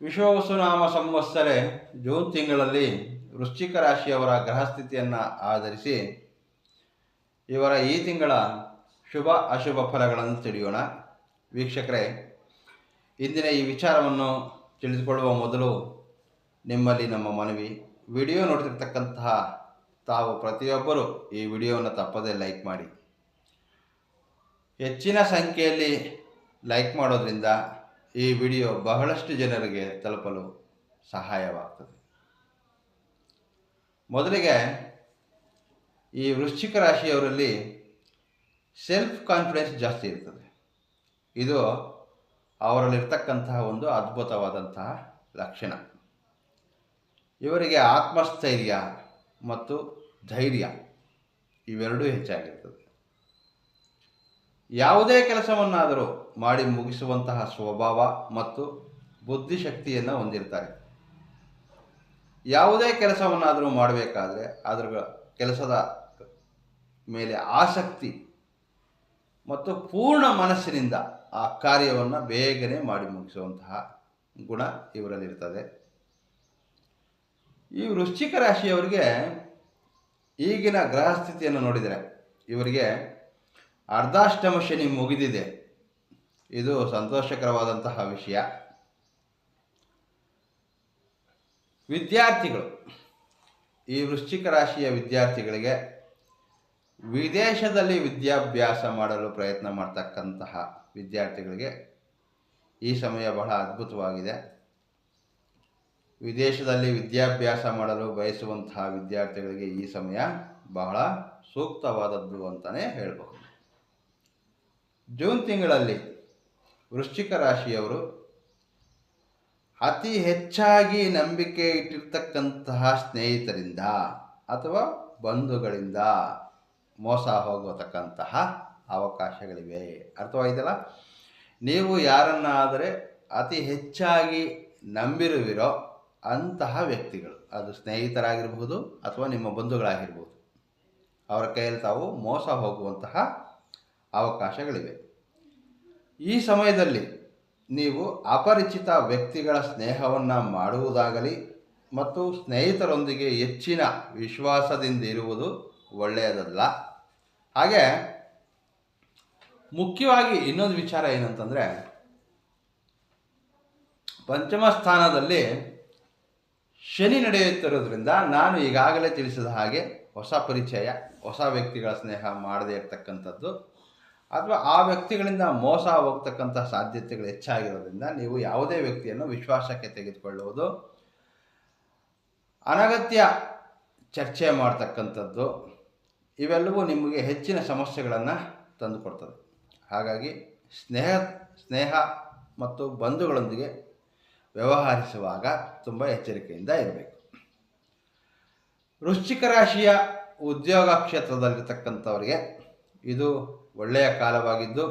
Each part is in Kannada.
ವಿಶ್ವವಸುನಾಮ ಸಂವತ್ಸರೆ ಜೂನ್ ತಿಂಗಳಲ್ಲಿ ವೃಶ್ಚಿಕ ರಾಶಿಯವರ ಗ್ರಹಸ್ಥಿತಿಯನ್ನು ಆಧರಿಸಿ ಇವರ ಈ ತಿಂಗಳ ಶುಭ ಅಶುಭ ಫಲಗಳನ್ನು ತಿಳಿಯೋಣ. ವೀಕ್ಷಕರೇ, ಇಂದಿನ ಈ ವಿಚಾರವನ್ನು ತಿಳಿದುಕೊಳ್ಳುವ ಮೊದಲು ನಿಮ್ಮಲ್ಲಿ ನಮ್ಮ ಮನವಿ. ವಿಡಿಯೋ ನೋಡ್ತಿರ್ತಕ್ಕಂತಹ ತಾವು ಪ್ರತಿಯೊಬ್ಬರು ಈ ವಿಡಿಯೋವನ್ನು ತಪ್ಪದೇ ಲೈಕ್ ಮಾಡಿ. ಹೆಚ್ಚಿನ ಸಂಖ್ಯೆಯಲ್ಲಿ ಲೈಕ್ ಮಾಡೋದ್ರಿಂದ ಈ ವಿಡಿಯೋ ಬಹಳಷ್ಟು ಜನರಿಗೆ ತಲುಪಲು ಸಹಾಯವಾಗ್ತದೆ. ಮೊದಲಿಗೆ ಈ ವೃಶ್ಚಿಕ ರಾಶಿಯವರಲ್ಲಿ ಸೆಲ್ಫ್ ಕಾನ್ಫಿಡೆನ್ಸ್ ಜಾಸ್ತಿ ಇರ್ತದೆ. ಇದು ಅವರಲ್ಲಿರ್ತಕ್ಕಂತಹ ಒಂದು ಅದ್ಭುತವಾದಂತಹ ಲಕ್ಷಣ. ಇವರಿಗೆ ಆತ್ಮಸ್ಥೈರ್ಯ ಮತ್ತು ಧೈರ್ಯ ಇವೆರಡೂ ಹೆಚ್ಚಾಗಿರ್ತದೆ. ಯಾವುದೇ ಕೆಲಸವನ್ನಾದರೂ ಮಾಡಿ ಮುಗಿಸುವಂತಹ ಸ್ವಭಾವ ಮತ್ತು ಬುದ್ಧಿಶಕ್ತಿಯನ್ನು ಹೊಂದಿರ್ತಾರೆ. ಯಾವುದೇ ಕೆಲಸವನ್ನಾದರೂ ಮಾಡಬೇಕಾದ್ರೆ ಅದರ ಕೆಲಸದ ಮೇಲೆ ಆಸಕ್ತಿ ಮತ್ತು ಪೂರ್ಣ ಮನಸ್ಸಿನಿಂದ ಆ ಕಾರ್ಯವನ್ನು ಬೇಗನೆ ಮಾಡಿ ಮುಗಿಸುವಂತಹ ಗುಣ ಇವರಲ್ಲಿರ್ತದೆ. ಈ ವೃಶ್ಚಿಕ ರಾಶಿಯವರಿಗೆ ಈಗಿನ ಗ್ರಹಸ್ಥಿತಿಯನ್ನು ನೋಡಿದರೆ ಇವರಿಗೆ ಅರ್ಧಾಷ್ಟಮ ಶನಿ ಮುಗಿದಿದೆ. ಇದು ಸಂತೋಷಕರವಾದಂತಹ ವಿಷಯ. ವಿದ್ಯಾರ್ಥಿಗಳು. ಈ ವೃಶ್ಚಿಕ ರಾಶಿಯ ವಿದ್ಯಾರ್ಥಿಗಳಿಗೆ ವಿದೇಶದಲ್ಲಿ ವಿದ್ಯಾಭ್ಯಾಸ ಮಾಡಲು ಪ್ರಯತ್ನ ಮಾಡ್ತಕ್ಕಂತಹ ವಿದ್ಯಾರ್ಥಿಗಳಿಗೆ ಈ ಸಮಯ ಬಹಳ ಅದ್ಭುತವಾಗಿದೆ. ವಿದೇಶದಲ್ಲಿ ವಿದ್ಯಾಭ್ಯಾಸ ಮಾಡಲು ಬಯಸುವಂತಹ ವಿದ್ಯಾರ್ಥಿಗಳಿಗೆ ಈ ಸಮಯ ಬಹಳ ಸೂಕ್ತವಾದದ್ದು ಅಂತಲೇ ಹೇಳಬಹುದು. ಜೂನ್ ತಿಂಗಳಲ್ಲಿ ವೃಶ್ಚಿಕ ರಾಶಿಯವರು ಅತಿ ಹೆಚ್ಚಾಗಿ ನಂಬಿಕೆ ಇಟ್ಟಿರ್ತಕ್ಕಂತಹ ಸ್ನೇಹಿತರಿಂದ ಅಥವಾ ಬಂಧುಗಳಿಂದ ಮೋಸ ಹೋಗತಕ್ಕಂತಹ ಅವಕಾಶಗಳಿವೆ. ಅರ್ಥವಾಯಿತಲ್ಲ? ನೀವು ಯಾರನ್ನಾದರೆ ಅತಿ ಹೆಚ್ಚಾಗಿ ನಂಬಿರುವಿರೋ ಅಂತಹ ವ್ಯಕ್ತಿಗಳು. ಅದು ಸ್ನೇಹಿತರಾಗಿರಬಹುದು ಅಥವಾ ನಿಮ್ಮ ಬಂಧುಗಳಾಗಿರ್ಬೋದು ಅವರ ಕೈಯಲ್ಲಿ ತಾವು ಮೋಸ ಹೋಗುವಂತಹ ಅವಕಾಶಗಳಿವೆ. ಈ ಸಮಯದಲ್ಲಿ ನೀವು ಅಪರಿಚಿತ ವ್ಯಕ್ತಿಗಳ ಸ್ನೇಹವನ್ನು ಮಾಡುವುದಾಗಲಿ ಮತ್ತು ಸ್ನೇಹಿತರೊಂದಿಗೆ ಹೆಚ್ಚಿನ ವಿಶ್ವಾಸದಿಂದ ಇರುವುದು ಒಳ್ಳೆಯದಲ್ಲ. ಹಾಗೆ ಮುಖ್ಯವಾಗಿ ಇನ್ನೊಂದು ವಿಚಾರ ಏನಂತಂದರೆ, ಪಂಚಮ ಸ್ಥಾನದಲ್ಲಿ ಶನಿ ನಡೆಯುತ್ತಿರೋದ್ರಿಂದ ನಾನು ಈಗಾಗಲೇ ತಿಳಿಸಿದ ಹಾಗೆ ಹೊಸ ಪರಿಚಯ, ಹೊಸ ವ್ಯಕ್ತಿಗಳ ಸ್ನೇಹ ಮಾಡದೇ ಇರತಕ್ಕಂಥದ್ದು. ಅಥವಾ ಆ ವ್ಯಕ್ತಿಗಳಿಂದ ಮೋಸ ಹೋಗ್ತಕ್ಕಂಥ ಸಾಧ್ಯತೆಗಳು ಹೆಚ್ಚಾಗಿರೋದ್ರಿಂದ ನೀವು ಯಾವುದೇ ವ್ಯಕ್ತಿಯನ್ನು ವಿಶ್ವಾಸಕ್ಕೆ ತೆಗೆದುಕೊಳ್ಳುವುದು. ಅನಗತ್ಯ ಚರ್ಚೆ ಮಾಡ್ತಕ್ಕಂಥದ್ದು, ಇವೆಲ್ಲವೂ ನಿಮಗೆ ಹೆಚ್ಚಿನ ಸಮಸ್ಯೆಗಳನ್ನು ತಂದುಕೊಡ್ತದೆ. ಹಾಗಾಗಿ ಸ್ನೇಹ ಸ್ನೇಹ ಮತ್ತು ಬಂಧುಗಳೊಂದಿಗೆ ವ್ಯವಹರಿಸುವಾಗ ತುಂಬ ಎಚ್ಚರಿಕೆಯಿಂದ ಇರಬೇಕು. ವೃಶ್ಚಿಕ ರಾಶಿಯ ಉದ್ಯೋಗ ಕ್ಷೇತ್ರದಲ್ಲಿರ್ತಕ್ಕಂಥವ್ರಿಗೆ ಇದು ಒಳ್ಳೆಯ ಕಾಲವಾಗಿದ್ದು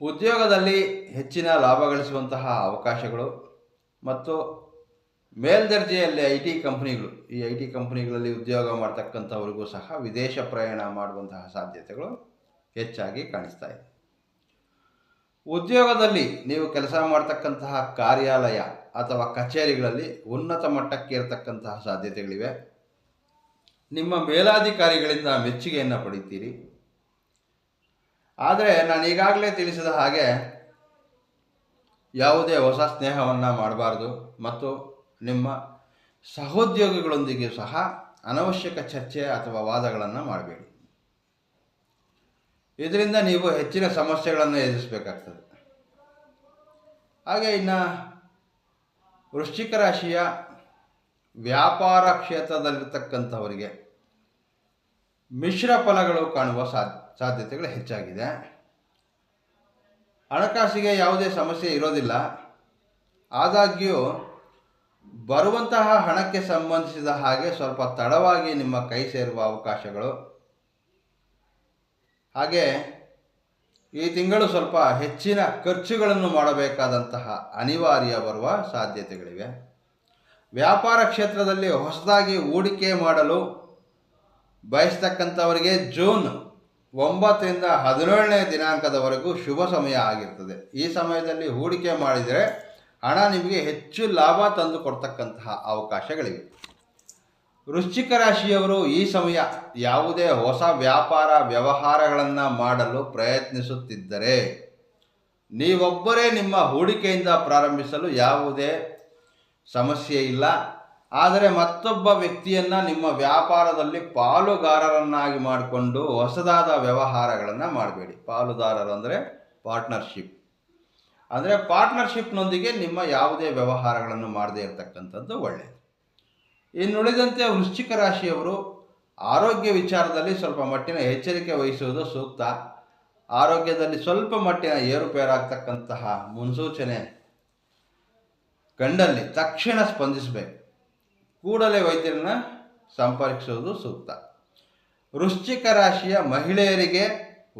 ಉದ್ಯೋಗದಲ್ಲಿ ಹೆಚ್ಚಿನ ಲಾಭ ಗಳಿಸುವಂತಹ ಅವಕಾಶಗಳು ಮತ್ತು ಮೇಲ್ದರ್ಜೆಯಲ್ಲಿ ಐ ಟಿ ಕಂಪ್ನಿಗಳು, ಈ ಐ ಟಿ ಕಂಪ್ನಿಗಳಲ್ಲಿ ಉದ್ಯೋಗ ಮಾಡ್ತಕ್ಕಂಥವ್ರಿಗೂ ಸಹ ವಿದೇಶ ಪ್ರಯಾಣ ಮಾಡುವಂತಹ ಸಾಧ್ಯತೆಗಳು ಹೆಚ್ಚಾಗಿ ಕಾಣಿಸ್ತಾ ಇದೆ. ಉದ್ಯೋಗದಲ್ಲಿ ನೀವು ಕೆಲಸ ಮಾಡ್ತಕ್ಕಂತಹ ಕಾರ್ಯಾಲಯ ಅಥವಾ ಕಚೇರಿಗಳಲ್ಲಿ ಉನ್ನತ ಮಟ್ಟಕ್ಕೆ ಇರತಕ್ಕಂತಹ ಸಾಧ್ಯತೆಗಳಿವೆ. ನಿಮ್ಮ ಮೇಲಾಧಿಕಾರಿಗಳಿಂದ ಮೆಚ್ಚುಗೆಯನ್ನು ಪಡಿತೀರಿ. ಆದರೆ ನಾನು ಈಗಾಗಲೇ ತಿಳಿಸಿದ ಹಾಗೆ ಯಾವುದೇ ಹೊಸ ಸ್ನೇಹವನ್ನು ಮಾಡಬಾರ್ದು ಮತ್ತು ನಿಮ್ಮ ಸಹೋದ್ಯೋಗಿಗಳೊಂದಿಗೆ ಸಹ ಅನವಶ್ಯಕ ಚರ್ಚೆ ಅಥವಾ ವಾದಗಳನ್ನು ಮಾಡಬೇಡಿ. ಇದರಿಂದ ನೀವು ಹೆಚ್ಚಿನ ಸಮಸ್ಯೆಗಳನ್ನು ಎದುರಿಸಬೇಕಾಗ್ತದೆ. ಹಾಗೆ ಇನ್ನು ವೃಶ್ಚಿಕ ರಾಶಿಯ ವ್ಯಾಪಾರ ಕ್ಷೇತ್ರದಲ್ಲಿರ್ತಕ್ಕಂಥವರಿಗೆ ಮಿಶ್ರ ಫಲಗಳು ಕಾಣುವ ಸಾಧ್ಯ ಸಾಧ್ಯತೆಗಳು ಹೆಚ್ಚಾಗಿದೆ. ಹಣಕಾಸಿಗೆ ಯಾವುದೇ ಸಮಸ್ಯೆ ಇರೋದಿಲ್ಲ. ಆದಾಗ್ಯೂ ಬರುವಂತಹ ಹಣಕ್ಕೆ ಸಂಬಂಧಿಸಿದ ಹಾಗೆ ಸ್ವಲ್ಪ ತಡವಾಗಿ ನಿಮ್ಮ ಕೈ ಸೇರುವ ಅವಕಾಶಗಳು. ಹಾಗೆ ಈ ತಿಂಗಳು ಸ್ವಲ್ಪ ಹೆಚ್ಚಿನ ಖರ್ಚುಗಳನ್ನು ಮಾಡಬೇಕಾದಂತಹ ಅನಿವಾರ್ಯ ಬರುವ ಸಾಧ್ಯತೆಗಳಿವೆ. ವ್ಯಾಪಾರ ಕ್ಷೇತ್ರದಲ್ಲಿ ಹೊಸದಾಗಿ ಹೂಡಿಕೆ ಮಾಡಲು ಬಯಸ್ತಕ್ಕಂಥವರಿಗೆ ಜೂನ್ ಒಂಬತ್ತರಿಂದ ಹದಿನೇಳನೇ ದಿನಾಂಕದವರೆಗೂ ಶುಭ ಸಮಯ ಆಗಿರ್ತದೆ. ಈ ಸಮಯದಲ್ಲಿ ಹೂಡಿಕೆ ಮಾಡಿದರೆ ಹಣ ನಿಮಗೆ ಹೆಚ್ಚು ಲಾಭ ತಂದು ಕೊಡ್ತಕ್ಕಂತಹ ಅವಕಾಶಗಳಿವೆ. ವೃಶ್ಚಿಕ ರಾಶಿಯವರು ಈ ಸಮಯ ಯಾವುದೇ ಹೊಸ ವ್ಯಾಪಾರ ವ್ಯವಹಾರಗಳನ್ನು ಮಾಡಲು ಪ್ರಯತ್ನಿಸುತ್ತಿದ್ದರೆ ನೀವೊಬ್ಬರೇ ನಿಮ್ಮ ಹೂಡಿಕೆಯಿಂದ ಪ್ರಾರಂಭಿಸಲು ಯಾವುದೇ ಸಮಸ್ಯೆ ಇಲ್ಲ. ಆದರೆ ಮತ್ತೊಬ್ಬ ವ್ಯಕ್ತಿಯನ್ನು ನಿಮ್ಮ ವ್ಯಾಪಾರದಲ್ಲಿ ಪಾಲುಗಾರರನ್ನಾಗಿ ಮಾಡಿಕೊಂಡು ಹೊಸದಾದ ವ್ಯವಹಾರಗಳನ್ನು ಮಾಡಬೇಡಿ. ಪಾಲುದಾರರು ಅಂದರೆ ಪಾರ್ಟ್ನರ್ಶಿಪ್ ಅಂದರೆ ಪಾರ್ಟ್ನರ್ಶಿಪ್ನೊಂದಿಗೆ ನಿಮ್ಮ ಯಾವುದೇ ವ್ಯವಹಾರಗಳನ್ನು ಮಾಡದೇ ಇರತಕ್ಕಂಥದ್ದು ಒಳ್ಳೆಯದು ಇನ್ನುಳಿದಂತೆ ವೃಶ್ಚಿಕ ರಾಶಿಯವರು ಆರೋಗ್ಯ ವಿಚಾರದಲ್ಲಿ ಸ್ವಲ್ಪ ಮಟ್ಟಿನ ಎಚ್ಚರಿಕೆ ವಹಿಸುವುದು ಸೂಕ್ತ. ಆರೋಗ್ಯದಲ್ಲಿ ಸ್ವಲ್ಪ ಮಟ್ಟಿನ ಏರುಪೇರಾಗ್ತಕ್ಕಂತಹ ಮುನ್ಸೂಚನೆ ಕಂಡಲ್ಲಿ ತಕ್ಷಣ ಸ್ಪಂದಿಸಬೇಕು. ಕೂಡಲೇ ವೈದ್ಯರನ್ನ ಸಂಪರ್ಕಿಸುವುದು ಸೂಕ್ತ. ವೃಶ್ಚಿಕ ರಾಶಿಯ ಮಹಿಳೆಯರಿಗೆ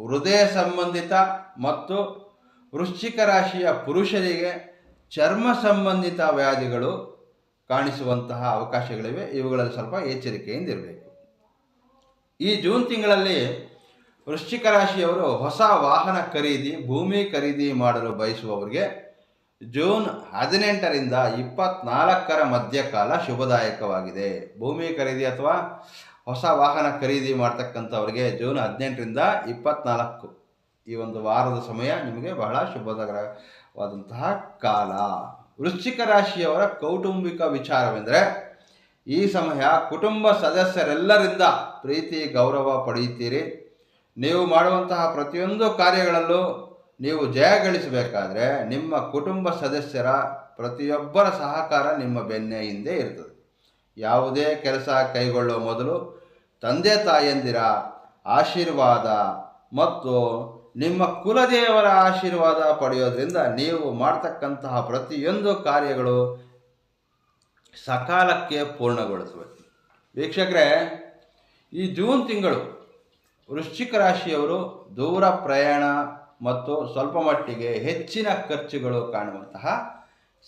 ಹೃದಯ ಸಂಬಂಧಿತ ಮತ್ತು ವೃಶ್ಚಿಕ ರಾಶಿಯ ಪುರುಷರಿಗೆ ಚರ್ಮ ಸಂಬಂಧಿತ ವ್ಯಾಧಿಗಳು ಕಾಣಿಸುವಂತಹ ಅವಕಾಶಗಳಿವೆ. ಇವುಗಳಲ್ಲಿ ಸ್ವಲ್ಪ ಎಚ್ಚರಿಕೆಯಿಂದ ಇರಬೇಕು. ಈ ಜೂನ್ ತಿಂಗಳಲ್ಲಿ ವೃಶ್ಚಿಕ ರಾಶಿಯವರು ಹೊಸ ವಾಹನ ಖರೀದಿ, ಭೂಮಿ ಖರೀದಿ ಮಾಡಲು ಬಯಸುವವರಿಗೆ ಜೂನ್ ಹದಿನೆಂಟರಿಂದ ಇಪ್ಪತ್ನಾಲ್ಕರ ಮಧ್ಯಕಾಲ ಶುಭದಾಯಕವಾಗಿದೆ. ಭೂಮಿ ಖರೀದಿ ಅಥವಾ ಹೊಸ ವಾಹನ ಖರೀದಿ ಮಾಡ್ತಕ್ಕಂಥವ್ರಿಗೆ ಜೂನ್ ಹದಿನೆಂಟರಿಂದ ಇಪ್ಪತ್ನಾಲ್ಕು ಈ ಒಂದು ವಾರದ ಸಮಯ ನಿಮಗೆ ಬಹಳ ಶುಭದಕರವಾದಂತಹ ಕಾಲ. ವೃಶ್ಚಿಕ ರಾಶಿಯವರ ಕೌಟುಂಬಿಕ ವಿಚಾರವೆಂದರೆ ಈ ಸಮಯ ಕುಟುಂಬ ಸದಸ್ಯರೆಲ್ಲರಿಂದ ಪ್ರೀತಿ ಗೌರವ ಪಡೆಯುತ್ತೀರಿ. ನೀವು ಮಾಡುವಂತಹ ಪ್ರತಿಯೊಂದು ಕಾರ್ಯಗಳಲ್ಲೂ ನೀವು ಜಯ ಗಳಿಸಬೇಕಾದ್ರೆ ನಿಮ್ಮ ಕುಟುಂಬ ಸದಸ್ಯರ ಪ್ರತಿಯೊಬ್ಬರ ಸಹಕಾರ ನಿಮ್ಮ ಬೆನ್ನ ಹಿಂದೆ ಇರ್ತದೆ. ಯಾವುದೇ ಕೆಲಸ ಕೈಗೊಳ್ಳುವ ಮೊದಲು ತಂದೆ ತಾಯಂದಿರ ಆಶೀರ್ವಾದ ಮತ್ತು ನಿಮ್ಮ ಕುಲದೇವರ ಆಶೀರ್ವಾದ ಪಡೆಯೋದ್ರಿಂದ ನೀವು ಮಾಡ್ತಕ್ಕಂತಹ ಪ್ರತಿಯೊಂದು ಕಾರ್ಯಗಳು ಸಕಾಲಕ್ಕೆ ಪೂರ್ಣಗೊಳಿಸುವೆ ವೀಕ್ಷಕರೇ, ಈ ಜೂನ್ ತಿಂಗಳು ವೃಶ್ಚಿಕ ರಾಶಿಯವರು ದೂರ ಪ್ರಯಾಣ ಮತ್ತು ಸ್ವಲ್ಪ ಮಟ್ಟಿಗೆ ಹೆಚ್ಚಿನ ಖರ್ಚುಗಳು ಕಾಣುವಂತಹ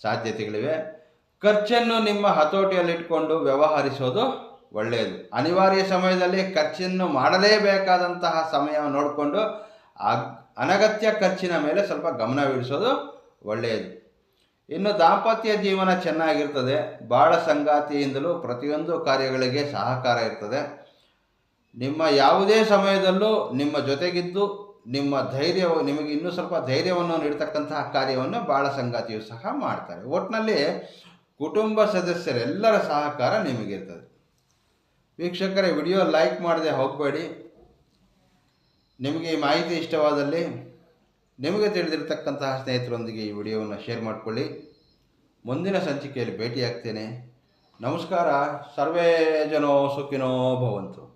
ಸಾಧ್ಯತೆಗಳಿವೆ. ಖರ್ಚನ್ನು ನಿಮ್ಮ ಹತೋಟಿಯಲ್ಲಿಟ್ಕೊಂಡು ವ್ಯವಹರಿಸೋದು ಒಳ್ಳೆಯದು. ಅನಿವಾರ್ಯ ಸಮಯದಲ್ಲಿ ಖರ್ಚನ್ನು ಮಾಡಲೇಬೇಕಾದಂತಹ ಸಮಯ ನೋಡಿಕೊಂಡು ಅನಗತ್ಯ ಖರ್ಚಿನ ಮೇಲೆ ಸ್ವಲ್ಪ ಗಮನವಿಡಿಸೋದು ಒಳ್ಳೆಯದು. ಇನ್ನು ದಾಂಪತ್ಯ ಜೀವನ ಚೆನ್ನಾಗಿರ್ತದೆ. ಬಾಳ ಸಂಗಾತಿಯಿಂದಲೂ ಪ್ರತಿಯೊಂದು ಕಾರ್ಯಗಳಿಗೆ ಸಹಕಾರ ಇರ್ತದೆ. ನಿಮ್ಮ ಯಾವುದೇ ಸಮಯದಲ್ಲೂ ನಿಮ್ಮ ಜೊತೆಗಿದ್ದು ನಿಮ್ಮ ಧೈರ್ಯ ನಿಮಗೆ ಇನ್ನೂ ಸ್ವಲ್ಪ ಧೈರ್ಯವನ್ನು ನೀಡ್ತಕ್ಕಂತಹ ಕಾರ್ಯವನ್ನು ಬಾಳ ಸಂಗಾತಿಯು ಸಹ ಮಾಡ್ತಾರೆ. ಒಟ್ಟಿನಲ್ಲಿ ಕುಟುಂಬ ಸದಸ್ಯರೆಲ್ಲರ ಸಹಕಾರ ನಿಮಗಿರ್ತದೆ. ವೀಕ್ಷಕರೇ, ವಿಡಿಯೋ ಲೈಕ್ ಮಾಡದೆ ಹೋಗಬೇಡಿ. ನಿಮಗೆ ಈ ಮಾಹಿತಿ ಇಷ್ಟವಾದಲ್ಲಿ ನಿಮಗೆ ತಿಳಿದಿರ್ತಕ್ಕಂತಹ ಸ್ನೇಹಿತರೊಂದಿಗೆ ಈ ವಿಡಿಯೋವನ್ನು ಶೇರ್ ಮಾಡಿಕೊಳ್ಳಿ. ಮುಂದಿನ ಸಂಚಿಕೆಯಲ್ಲಿ ಭೇಟಿಯಾಗ್ತೇನೆ. ನಮಸ್ಕಾರ. ಸರ್ವೇ ಜನೋ ಸುಖಿನೋ ಭವಂತು.